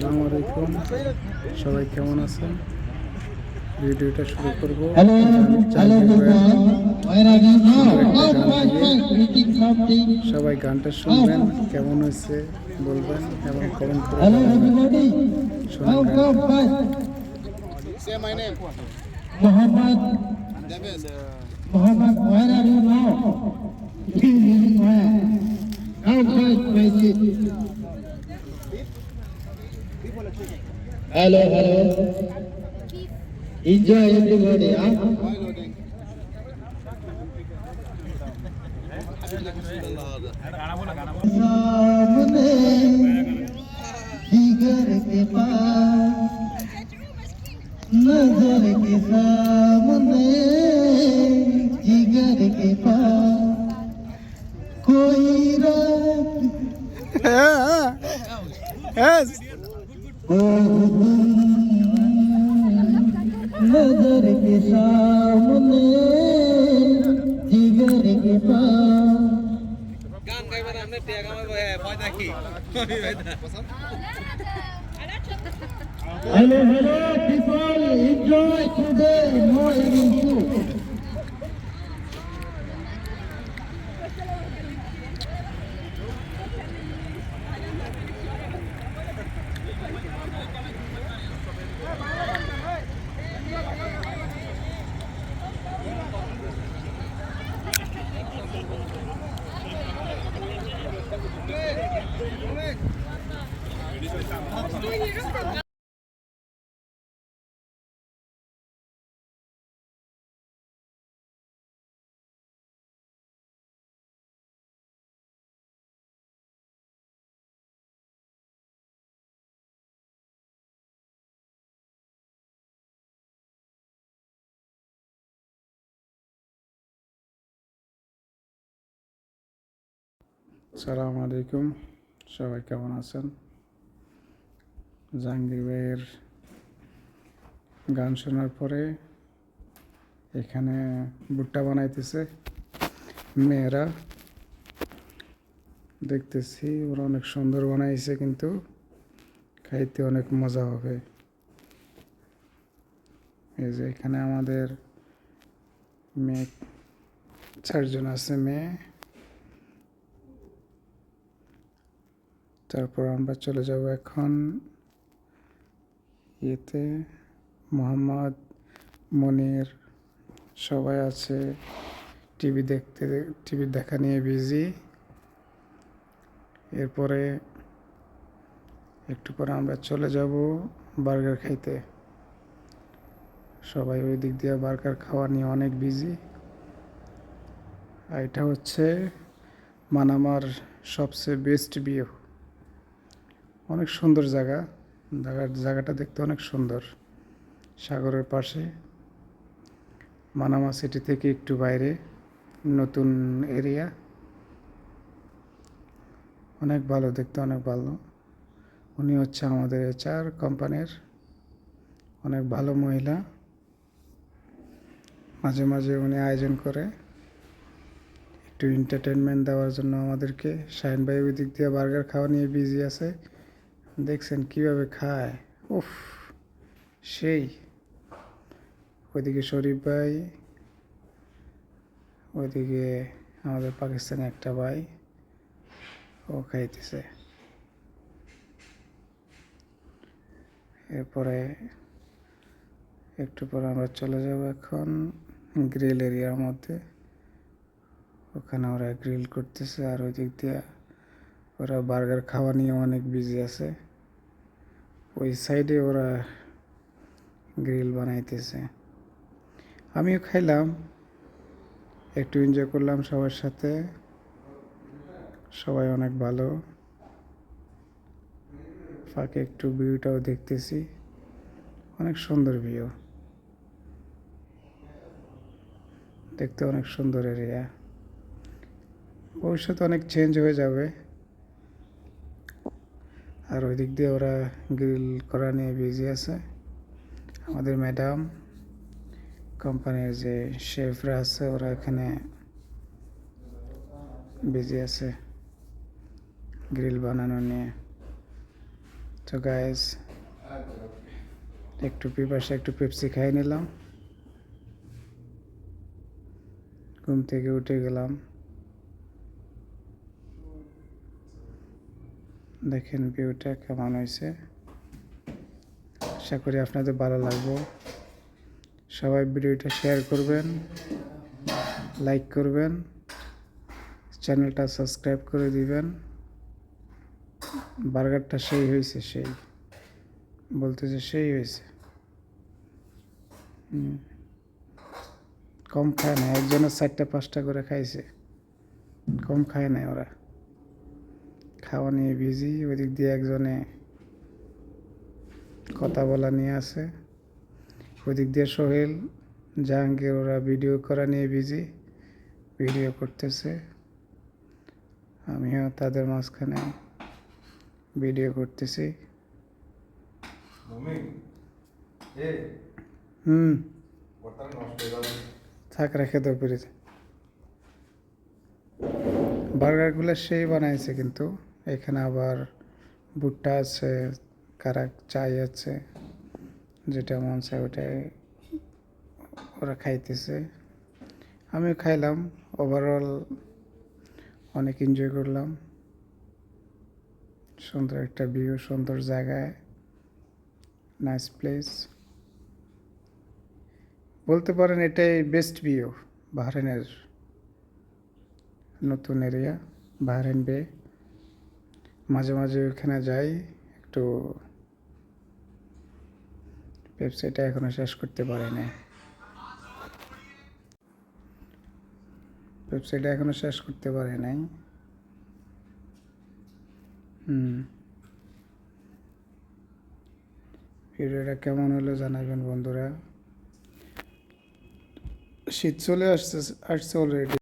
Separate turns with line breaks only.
আসসালামু আলাইকুম সবাই কেমন আছেন ভিডিওটা শুরু করব?
Oh.
সবাই গানটা শুনবেন কেমন হয়েছে বলবেন এবং কমেন্ট করে
Hello,
জানাবেন।
Hello, hello. Enjoy everybody, huh?
Why loading?
सामने जिगर के पास नजर के सामने जिगर के पास कोई रात को नजर के सामने जिगर के पास
গান গাইবেন আপনি টেক আমার ভয় দেখি
Hello, hello, people. Enjoy today.
সালাম আলাইকুম। সবাই কেমন আছেন? জাহাঙ্গীর ভাইয়ের গান শোনার পরে এখানে ভুট্টা বানাইতেছে মেয়েরা। দেখতেছি ওরা অনেক সুন্দর বানাইছে কিন্তু খাইতে অনেক মজা হবে। এই যে এখানে আমাদের মেয়ে চারজন আছে মেয়ে। তারপর আমরা চলে যাব এখন ইয়েতে। মোহাম্মদ মনির সবাই আছে, টিভি দেখতে, টিভি দেখা নিয়ে বিজি এরপরে একটু পরে আমরা চলে যাব বার্গার খাইতে। সবাই ওই দিক দিয়ে বার্গার খাওয়া নিয়ে অনেক বিজি আর এটা হচ্ছে মানামার সবচেয়ে বেস্ট ভিউ অনেক সুন্দর জায়গা। জায়গার, জায়গাটা দেখতে অনেক সুন্দর। সাগরের পাশে। মানামা সিটি থেকে একটু বাইরে। নতুন এরিয়া। অনেক ভালো, দেখতে অনেক ভালো। উনি হচ্ছে আমাদের এচআর কোম্পানির অনেক ভালো মহিলা। মাঝে মাঝে উনি আয়োজন করে। একটু এন্টারটেনমেন্ট দেওয়ার জন্য আমাদেরকে। শাহিন ওই দিক দিয়ে বার্গার খাওয়া নিয়ে বিজি আছে। দেখছেন কীভাবে খায়? উফ, সেই। ওইদিকে শরীফ ভাই, ওইদিকে আমাদের পাকিস্তানি একটা ভাই, ও খাইতেছে। এরপরে একটু পরে আমরা চলে যাব এখন গ্রিল এরিয়ার মধ্যে। ওখানে ওরা গ্রিল করতেছে আর ওই দিক দিয়ে ওরা বার্গার খাওয়া নিয়ে অনেক বিজি আছে। ওই সাইডে ওরা গ্রিল বানাইতেছে। আমিও খাইলাম, একটু এনজয় করলাম সবার সাথে। সবাই অনেক ভালো। ফাঁকে একটু ভিউটাও দেখতেছি। অনেক সুন্দর ভিউ। দেখতে অনেক সুন্দর এরিয়া ভবিষ্যতে অনেক চেঞ্জ হয়ে যাবে। আর ওই দিক দিয়ে ওরা গ্রিল করা নিয়ে বিজি আছে। আমাদের ম্যাডাম কোম্পানির যে শেফরা আছে, ওরা এখানে বিজি আছে গ্রিল বানানো নিয়ে। তো গাইস একটু পিপাসে, একটু পেপসি খাই নিলাম। ঘুম থেকে উঠে গেলাম। দেখেন ভিউটা কেমন হয়েছে। আশা করি আপনাদের ভালো লাগবে। সবাই ভিডিওটা শেয়ার করবেন, লাইক করবেন, চ্যানেলটা সাবস্ক্রাইব করে দিবেন। বার্গারটা সেই হয়েছে, সেই। বলতে যে সেই হয়েছে। কম খায় না, একজনের চারটা, পাঁচটা করে খাইছে। কম খায় না ওরা। খাওয়া নিয়ে বিজি ওদিক দিয়ে একজনে কথা বলা নিয়ে আছে ওদিক দিয়ে সোহেল জাহাঙ্গীর ওরা ভিডিও করা নিয়ে বিজি ভিডিও করতেছে। আমিও তাদের মাঝখানে ভিডিও করতেছি। হুম। থাক রেখে দাও করে বার্গারগুলো সেই বানাইছে কিন্তু। এখানে আবার ভুট্টা আছে কারাক চাই আছে, যেটা মন চায় ওটাই ওরা খাইতেছে। আমিও খাইলাম ওভারঅল অনেক এনজয় করলাম। সুন্দর একটা ভিউ সুন্দর জায়গায় নাইস প্লেস বলতে পারেন এটাই বেস্ট ভিউ বাহরেনের নতুন এরিয়া বাহরেন বে মাঝে মাঝে ওখানে যাই, একটু ওয়েবসাইটটা এখনও শেষ করতে পারি নাই ওয়েবসাইটটা এখনও শেষ করতে পারে নাই হুম। ভিডিওটা কেমন হলো জানাবেন বন্ধুরা। শীত চলে আসছে আসছে অলরেডি